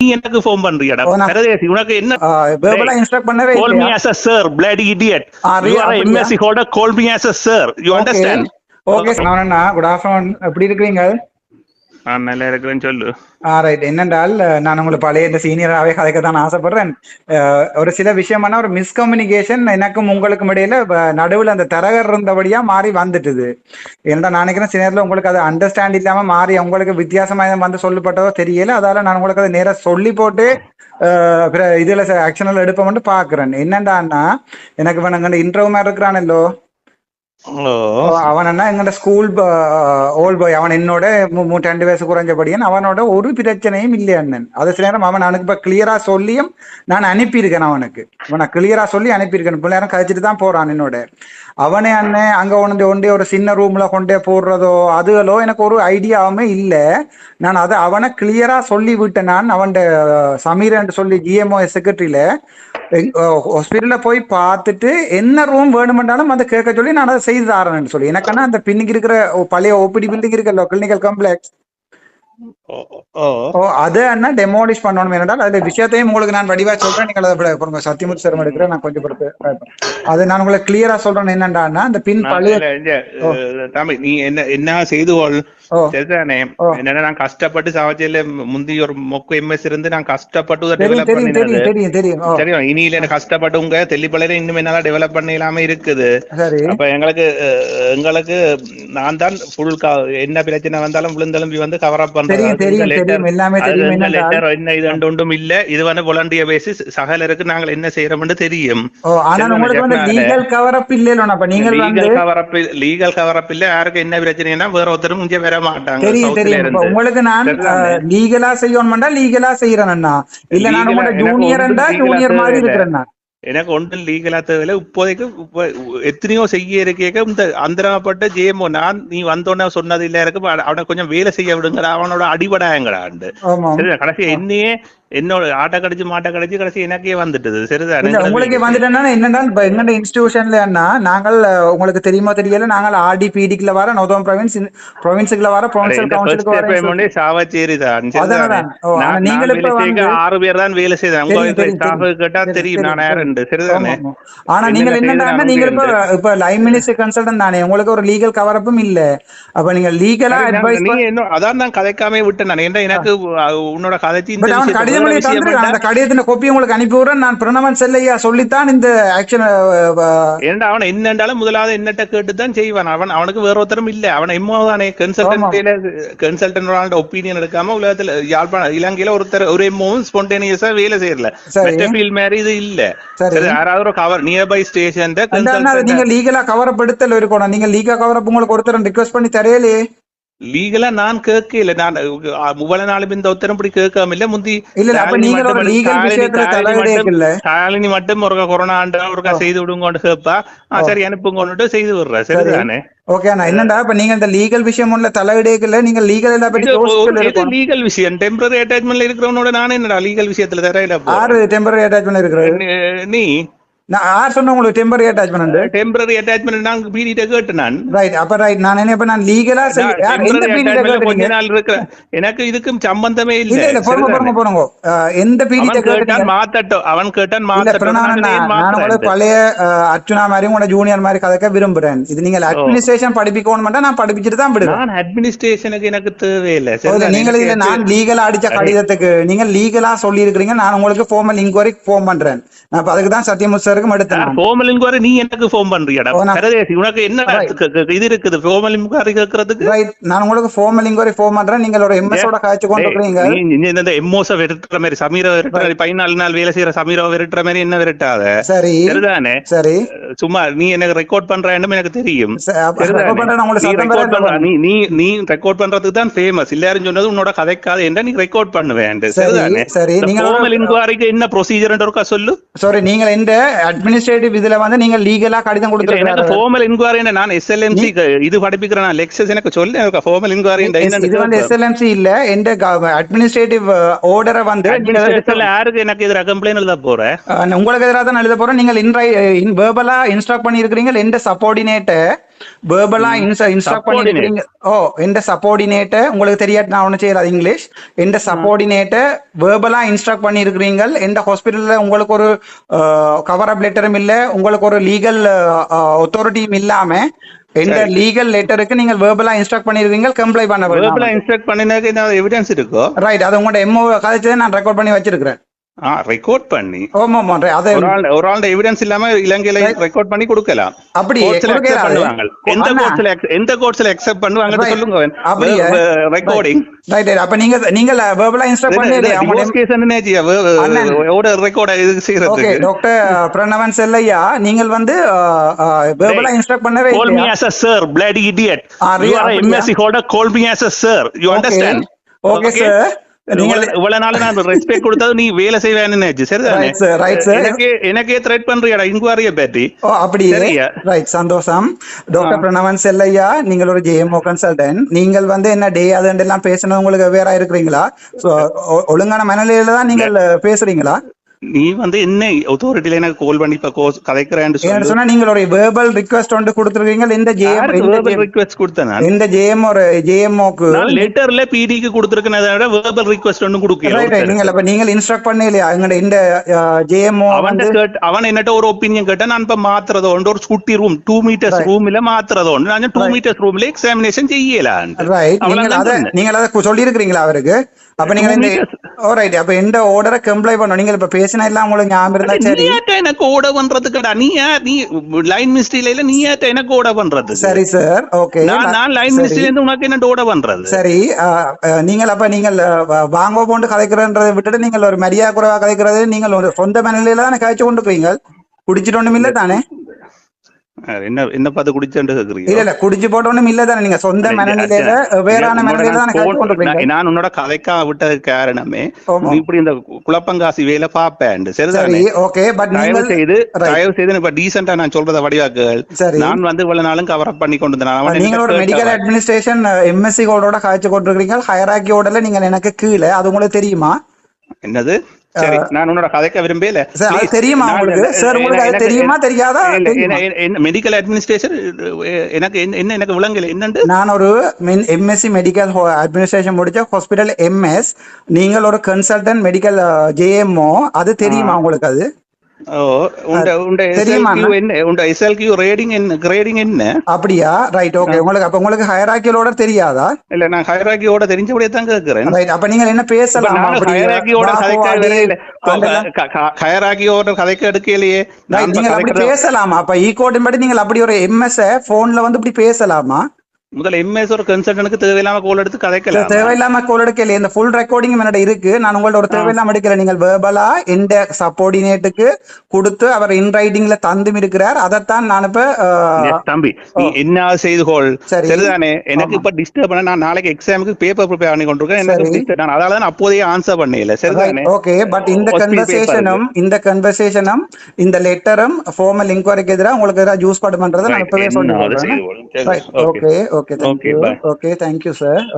நீ எனக்கு ஃபோன் பண்றியாடா? உனக்கு என்ன வேர்பலா இன்ஸ்ட்ரக்ட் பண்ணவே sir bloody idiot. Ah, you really? are a அப்படியா? MSc holder call me as a sir. You understand? Okay Anna good afternoon எப்படி இருக்கிறீங்க? நான் நல்லா இருக்கிறேன்னு சொல்லு. ரைட் என்னென்றால் நான் உங்களுக்கு பழைய இந்த சீனியராகவே கதைக்க தான் ஆசைப்படுறேன். ஒரு சில விஷயமான ஒரு மிஸ்கம்யூனிகேஷன் எனக்கும் உங்களுக்கும் இடையில நடுவில் அந்த தரகர் இருந்தபடியா மாறி வந்துட்டுது. ஏன்னா நான் நினைக்கிறேன் சில நேரத்தில் உங்களுக்கு அது அண்டர்ஸ்டாண்ட் இல்லாம மாறி உங்களுக்கு வித்தியாசமா வந்து சொல்லப்பட்டதோ தெரியல. அதால நான் உங்களுக்கு அதை நேராக சொல்லி போட்டு இதுல ஆக்ஷனில் எடுப்போம்னு பாக்குறேன் என்னண்டான்னா எனக்கு இவன் இன்டர்வியூ மாதிரி இருக்கிறானல்லோ அவன் என்ன எங்கட ஸ்கூல் ஓல் பாய் அவன் என்னோட ரெண்டு வயசு குறைஞ்சபடியன் அவனோட ஒரு பிரச்சனையும் இல்லை அண்ணன். அது சில நேரம் அவன் அவனுக்கு இப்ப கிளியரா சொல்லியும் நான் அனுப்பியிருக்கேன் அவனுக்கு. அவனை கிளியரா சொல்லி அனுப்பியிருக்கேன். பிள்ளை நேரம் கழிச்சிட்டு தான் போறான் என்னோட. அவனே அண்ணன் அங்க ஒன்று ஒன்றே ஒரு சின்ன ரூம்ல கொண்டே போடுறதோ அதுகளோ எனக்கு ஒரு ஐடியாவுமே இல்லை. நான் அதை அவனை கிளியரா சொல்லி விட்டேன் நான் அவன் சமீரன் சொல்லி ஜிஎம்ஓ செக்ரட்டரியில ஹாஸ்பிட்டல்ல போய் பார்த்துட்டு என்ன ரூம் வேணுமென்றாலும் அதை கேட்க சொல்லி நான் அதை செய்து தரேன்னு சொல்லி. எனக்கான அந்த பின்னுக்கு இருக்கிற பழைய ஓபிடி பில்டிங் இருக்கല്ലോ கிளினிக்கல் காம்ப்ளெக்ஸ் அதை என்ன டெமோலிஷ் பண்ணணும். என்றால் அந்த விஷயத்தையும் உங்களுக்கு நான் வடிவா சொல்றேன். நீங்கள் அதை விட- பாருங்க சத்தியமூர்த்தி சார் எடுக்கிறேன் நான் கொஞ்சம் பொறுத்து. அது நான் உங்களுக்கு கிளியரா சொல்றேன். என்னண்டான்னா அந்த பின் பழைய தம்பி நீ என்ன என்ன செய்து கொள். சரிதானே. என்னன்னா நான் கஷ்டப்பட்டு சமைச்சல முந்தி ஒரு மொக்க எம்எஸ் இருந்து நான் கஷ்டப்பட்டு டெவலப் பண்ணினது. தெரியும் தெரியும் தெரியும். இனியில எனக்கு கஷ்டப்பட்டு உங்க தெல்லிப்பளையில இன்னும் என்னால டெவலப் பண்ண இல்லாம இருக்குது. அப்ப எங்களுக்கு எங்களுக்கு நான் தான் ஃபுல் என்ன பிரச்சனை வந்தாலும் விழுந்தெலும்பி வந்து கவர் அப் பண்றது தெரியும் தெரியும் தெரியும். எல்லாமே தெரியும். என்ன இது ஒன்றும் இல்ல. இது வந்து volunteer basis. சகலருக்கு நாங்கள் என்ன செய்யறோம்னு தெரியும். ஓ தெரியும், உங்களுக்கு வந்து. லீகல் கவர் அப் இல்லையில அப்ப நீங்கள் வந்து legal cover up legal cover up இல்ல. யாருக்கு என்ன பிரச்சனைனா வேற ஒருத்தரும் இங்க வர மாட்டாங்க தெரியும் தெரியும். உங்களுக்கு நான்? லீகலா செய்யணும்டா லீகலா செய்யறேன்னா இல்ல நான் உங்களோட ஆ ஜூனியர் மாதிரி. இருக்கிறேன்னா எனக்கு ஒன்றும் லீகலா தேவையில்ல இப்போதைக்கு இப்ப எத்தனையோ செய்ய இருக்கேக்க இந்த அந்தரப்பட்ட ஜேமோ நான் நீ வந்தோடனே சொன்னது இல்ல இருக்கு அவ- அவனை கொஞ்சம் வேலை செய்ய விடுங்க அவனோட அடிபடாயங்கடாண்டு ஆமா சரிதா கடைசி என்னையே என்னோட ஆட்டை கடிச்சு மாட்டை கடிச்சு கடைசி எனக்கே வந்துட்டுது. சரிதான்? உங்களுக்கு வந்துட்டேன்னா என்னன்னா இப்ப எங்கட இன்ஸ்டிடியூஷன்ல என்ன நாங்கள் உங்களுக்கு தெரியுமா தெரியல நாங்கள் ஆர்டி பிடிக்குல வர நோதம் ப்ரொவின்ஸ் ப்ரொவின்ஸுக்குள்ள வர ப்ரொவின்சியல் கவுன்சிலுக்கு வர சாவச்சேரி தான் நீங்கள் இப்ப வந்து- ஆறு பேர் தான் வேலை தெரியும். கேட்டா தெரியும், நான் யாருண்டு சரிதானே. ஆனா நீங்கள் செய்யணும் என்னன்னா நீங்க இப்ப. இப்ப லைன் மினிஸ்டர் கன்சல்டன் தானே? உங்களுக்கு ஒரு லீகல் கவர் அப்பும் இல்ல. அப்ப நீங்க லீகலா அட்வைஸ் அதான் நான் கதைக்காம விட்டேன் நான். எனக்கு உன்னோட கதைச்சு விஷயம் தந்திருக்கான் அந்த. கடிதத்தின் கோப்பி உங்களுக்கு அனுப்பி விடுறேன் நான் பிரணவன் செல்லையா சொல்லித்தான் இந்த ஆக்ஷன் ஏன்டா அவன் என்னண்டாலும் முதலாவது என்னட்ட கேட்டு தான் செய்வான். அவன் அவனுக்கு வேற ஒருத்தரும் இல்ல. அவன் எம்மோ தானே. கன்சல்டன்ட் கன்சல்டன்ட் ஒப்பீனியன் எடுக்காம உலகத்துல யாழ்ப்பாணம் இலங்கையில ஒருத்தர் ஒரு எம்மோவும் ஸ்பான்டேனியஸா வேலை செய்யல. மெட்டஃபீல் மாதிரி இது இல்ல. யாராவது ஒரு கவர் நியர்பை ஸ்டேஷன் நீங்க லீகலா கவர் அப் எடுத்தல இருக்கணும் நீங்க லீகா கவர் அப் உங்களுக்கு ஒருத்தர் ரிக்வெஸ்ட் பண்ணி தரையலே லீகலா நான் கேட்கல நான் அஹ், முவ்வளவு நாளும் இந்த உத்தரம் இப்படி கேட்காம இல்ல முந்தி ஒரு மட்டும் ஒரு கொரோனா ஆண்டு ஒருக்கா செய்து விடுங்கன்னு கேப்பா. ஆ, சரி அனுப்புங்கன்னுட்டு செய்து விடுறேன். சரி. சரிதானே? ஓகே அண்ணா. என்னடா இப்ப நீங்க இந்த லீகல் விஷயம் ஒண்ணுல தலையிடே இல்ல நீங்க லீகல் எல்லாம் பத்தி லீகல் விஷயம். டெம்பரரி அட்டாச்மெண்ட்ல இருக்கிறவனோட நானே என்னடா லீகல் விஷயத்துல தரையில ஆறு டெம்பரரி அட்டாச்மெண்ட் இருக்கிறது? நீ நான் யார் சொன்ன உங்களுக்கு டெம்பரரி அட்டாச்மெண்ட் டெம்பரரி அட்டாச்மெண்ட் நாங்க பீடிட்ட கேட்டு நான் ரைட் அப்ப ரைட் நான் என்ன இப்ப நான் லீகலா கொஞ்ச கேட்டீங்க நாள் இருக்கிற எனக்கு இதுக்கும் சம்பந்தமே இல்ல. இல்ல பொறுங்க எந்த கேட்டான் மாத்தட்டும். அவன் கேட்டான் மாத்தட்டும். நான் பழைய அர்ச்சுனா மாதிரி உங்களோட ஜூனியர் மாதிரி கதைக்க விரும்புறேன். இது நீங்க அட்மினிஸ்ட்ரேஷன் படிப்பிக்கணும் நான் படிப்பிச்சுட்டு தான் விடுவேன். நான் அட்மினிஸ்ட்ரேஷனுக்கு எனக்கு தேவையில்லை. இதுல எனக்கு நான் லீகலா அடிச்ச கடிதத்துக்கு நீங்க லீகலா சொல்லி இருக்கிறீங்க நான் உங்களுக்கு ஃபார்மல் இன்கொயரிக்கு ஃபோன் பண்றேன். நான் அதுக்கு தான் சத்தியமுத் சாருக்கும் எடுத்தேன் நான். formal inquiry நீ எனக்கு ஃபோன் பண்றியாடா? பரதேசி உனக்கு என்ன இது இருக்குது formal inquiry கேட்கறதுக்கு ரைட் நான் உங்களுக்கு ஃபார்மல் இன்கொயரி ஃபோன் பண்றேன். நீங்கள் ஒரு எம்எஸ் ஓட காய்ச்சி கொண்டு நீ இந்த எம்மோச விரட்டுற மாதிரி சமீர விரட்டுற மாதிரி பதினாலு நாள் வேலை செய்யற சமீர விரட்டுற மாதிரி என்ன விரட்டாத சரி. சரிதானே? சரி. சும்மா நீ எனக்கு ரெக்கார்ட் பண்றேன்னு எனக்கு தெரியும். நீ நீ நீ ரெக்கார்ட் பண்றதுக்கு தான் ஃபேமஸ் எல்லாரும் சொன்னது உன்னோட கதைக்காது என்ன நீ ரெக்கார்ட் பண்ணுவேன். சரி, சரிதானே? சரி. நீங்க இன்குவாரிக்கு என்ன ப்ரொசீஜர் இருக்கா சொல்லு? சாரி நீங்கள் இந்த அட்மினிஸ்ட்ரேட்டிவ் இதுல வந்து நீங்க லீகலா கடிதம் கொடுத்துருக்காரு ஃபார்மல் இன்குவாரி நான் எஸ்எல்எம்சி இது படிப்பிக்கிறேன். நான் லெக்சர்ஸ் எனக்கு சொல்லு எனக்கு ஃபார்மல் இன்குவாரி இது வந்து எஸ்எல்எம்சி இல்ல. எந்த அட்மினிஸ்ட்ரேட்டிவ் ஆர்டரை வந்து யாருக்கு எனக்கு எதிராக கம்ப்ளைண்ட் எழுத போறேன் உங்களுக்கு எதிராக தான் எழுத போறோம் நீங்கள் இன் வேர்பலா இன்ஸ்ட்ரக்ட் பண்ணி இருக்கிறீங்க எந்த சப்பார்டினேட்டை வேர்பலா இன்ஸ்ட்ரக்ட் பண்ணிருக்கீங்க ஓ எந்த சப்போர்டினேட்டை உங்களுக்கு தெரியாது நான் ஒன்றும் செய்யல இங்கிலீஷ். எந்த சப்போர்டினேட்டை வேர்பலா இன்ஸ்ட்ரக்ட் பண்ணியிருக்கிறீங்க எந்த ஹாஸ்பிட்டல்ல உங்களுக்கு ஒரு கவர் அப் லெட்டரும் இல்ல உங்களுக்கு ஒரு லீகல் அத்தாரிட்டியும் இல்லாம எந்த லீகல் லெட்டருக்கு நீங்கள் வேர்பலா இன்ஸ்ட்ரக்ட் பண்ணிருக்கீங்க கம்ப்ளை பண்ண வேர்பலா இன்ஸ்ட்ரக்ட் பண்ணினதுக்கு எவிடன்ஸ் இருக்கோ? ரைட் அது உங்களோட எம்ஓ கதைச்சதை நான் ரெக்கார்ட் பண்ணி வச்சிருக்கிறேன். ரெக்கார்ட் பண்ணி. ஆமா. அது ஒரு ஆள் ஒரு ஆள் எவிடன்ஸ் இல்லாம இலங்கையில ரெக்கார்ட் பண்ணி கொடுக்கலாம். அப்படி பண்ணுவாங்க. எந்த அண்ணா. கோர்ட்ஸ்ல எந்த கோர்ட்ஸ்ல அக்செப்ட் பண்ணுவாங்க. சொல்லுங்க. அப்படியா? ரெக்கார்டிங் ரைட் ரைட் அப்ப நீங்க நீங்க வேர்பலா இன்ஸ்ட்ரக்ட் பண்ணி. ஓட ரெக்கார்ட் இது ஓகே செய்யறதுக்கு டாக்டர் பிரணவன் செல்லையா? நீங்கள் வந்து வேர்பலா இன்ஸ்ட்ரக்ட் பண்ணவே sir bloody idiot. Ah, you really? are a அப்படியா? MSc holder call me as a sir. You understand? Okay sir இவ்வளவு- நாள் நான் ரெஸ்பெக்ட் கொடுத்தது நீ வேலை செய்வேன்னு. எனக்கு எனக்கே த்ரெட் பண்றியாடா இன்குவாரிய பற்றி ஓ அப்படியே? ரைட் சந்தோஷம். டாக்டர் பிரணவன் செல்லையா? நீங்கள் ஒரு ஜேஎம்ஓ கன்சல்டன்ட் நீங்கள் வந்து என்ன டே அது எல்லாம் பேசணும் உங்களுக்கு வேற இருக்கிறீங்களா? ஒழுங்கான மனநிலையில தான் நீங்கள் பேசுறீங்களா? நீ வந்து என்ன அத்தாரிட்டில எனக்கு கால் பண்ணி இப்ப கதைக்கிறேன்னு சொன்னா நீங்கள் ஒரு வேர்பல் ரிக்வெஸ்ட் ஒன்று கொடுத்துருக்கீங்க இந்த ஜேஎம் இந்த ரிக்வெஸ்ட் கொடுத்தேன் இந்த ஜேஎம் ஒரு ஜேஎம்ஓக்கு லெட்டர்ல பிடிக்கு கொடுத்திருக்கேன் விட வேர்பல் ரிக்வெஸ்ட் ஒன்னும் கொடுக்கல. நீங்கள் அப்ப நீங்கள் இன்ஸ்ட்ரக்ட் பண்ணலையா? எங்கட இந்த ஜேஎம்ஓ அவன் வந்து கேட் அவன் என்னட்ட ஒரு ஒப்பீனியன் கேட்டா நான் இப்ப மாத்துறதோ ஒரு குட்டி ரூம் டூ மீட்டர்ஸ் ரூம்ல மாத்துறதோ உண்டு. நான் டூ மீட்டர்ஸ் ரூம்ல எக்ஸாமினேஷன் செய்யலான் ரைட் நீங்கள் அதை நீங்கள் அதை சொல்லி இருக்கிறீங்களா அவருக்கு? அப்ப நீங்க இந்த ஓ ரைட் அப்ப எந்த ஆர்டரை கம்ப்ளை பண்ணணும். நீங்கள் இப்ப பேசினா எல்லாம் உங்களுக்கு ஞாபகம் இருந்தா சரி. எனக்கு ஓட பண்றதுக்குடா. நீ நீ லைன் மிஸ்டேக்ல நீ ஏட்ட எனக்கு ஓட பண்றது. சரி சார் ஓகே நான் லைன் மிஸ்டேக்ல இருந்து உனக்கு என்ன ஓட பண்றது? சரி நீங்கள் அப்ப வ- வாங்க போண்டு கதைக்கிறன்றதை விட்டுட்டு நீங்கள் ஒரு மரியாதை குறைவா கதைக்கிறது நீங்கள் ஒரு சொந்த மனநிலையில தானே காய்ச்சி கொண்டு போறீங்க குடிச்சிட்டு ஒண்ணும் இல்ல தானே? என்ன என்ன பார்த்து குடிச்சேன்னு கேக்குறீங்க? இல்ல இல்ல குடிச்சு போட்ட ஒண்ணும் இல்ல தானே. நீங்க சொந்த மனநிலையில வேறான மனநிலையில தானே நான் உன்னோட கதைக்கா விட்டது காரணமே இப்படி இந்த குழப்பங்காசி வேலை பாப்பேன் சரிதானே? சரி ஓகே பட் நீங்கள் செய்து. தயவு செய்து இப்ப டீசெண்டா நான் சொல்றத வடிவாக்குகள் நான் வந்து இவ்வளவு நாளும் கவர் அப் பண்ணி கொண்டு வந்தேன் அவன் நீங்கள் ஒரு எனக்கு மெடிக்கல் அட்மினிஸ்ட்ரேஷன் எம்எஸ்சி கோடோட காய்ச்சி கொண்டிருக்கிறீங்க ஹயராக்கி ஓடல நீங்கள் எனக்கு கீழே அது உங்களுக்கு தெரியுமா? என்னது? சரி நான் உன்னோட கதைக்க விரும்பல தெரியுமா உங்களுக்கு? சார் உங்களுக்கு அது தெரியுமா தெரியாதா? மெடிக்கல் அட்மினிஸ்ட்ரேஷன் எனக்கு என்ன என்ன எனக்கு விளங்கல. என்னண்டு? நான் ஒரு எம்எஸ்சி மெடிக்கல் அட்மினிஸ்ட்ரேஷன் முடிச்ச ஹாஸ்பிட்டல் எம்எஸ் நீங்கள் ஒரு கன்சல்டன்ட் மெடிக்கல் ஜேஎம்ஓ அது தெரியுமா உங்களுக்கு அது? அப்படியா? ரைட் ஓகே உங்களுக்கு அப்ப உங்களுக்கு ஹயராக்கியோட தெரியாதா? இல்ல நான் ஹைராக்கியோட தெரிஞ்சபடியே தான் கேக்குறேன். ரைட் அப்ப நீங்கள் என்ன பேசலாம்? ஹைராக்கியோட. ஹைராக்கியோட கதைக்க எடுக்கலையே. அப்படி கதைக்கிறது- பேசலாமா? அப்ப ஈ கோட்டின் படி நீங்கள் அப்படி ஒரு எம்எஸ் போன்ல வந்து இப்படி பேசலாமா? முதல்ல எம்எஸ் ஒரு கன்சல்டனுக்கு தேவையில்லாம கோல் எடுத்து கதைக்கலாம் தேவையில்லாம கோல் எடுக்கல. இந்த ஃபுல் ரெக்கார்டிங் என்னோட இருக்கு. நான் உங்கள்ட்ட ஒரு தேவையில்லாம எடுக்கல. நீங்கள் வேர்பலா இந்த சப்போர்டினேட்டுக்கு கொடுத்து அவர் இன் ரைட்டிங்ல தந்தும் இருக்கிறார். அதைத்தான் நான் இப்ப தம்பி நீ என்ன செய்து சரி. சரிதானே? எனக்கு இப்ப டிஸ்டர்ப் பண்ண நான் நாளைக்கு எக்ஸாமுக்கு பேப்பர் ப்ரிப்பேர் பண்ணி கொண்டிருக்கேன். எனக்கு நான் அதால தான் அப்போதையே ஆன்சர் பண்ணல. சரிதானே? ஓகே பட் இந்த கன்வர்சேஷனும் இந்த கன்வர்சேஷனும் இந்த லெட்டரும் ஃபார்மல் இன்கொயரிக்கு எதிராக உங்களுக்கு ஜூஸ் பாடு பண்றதை நான் இப்பவே என்ன அது Okay, thank you. Okay, thank you, sir.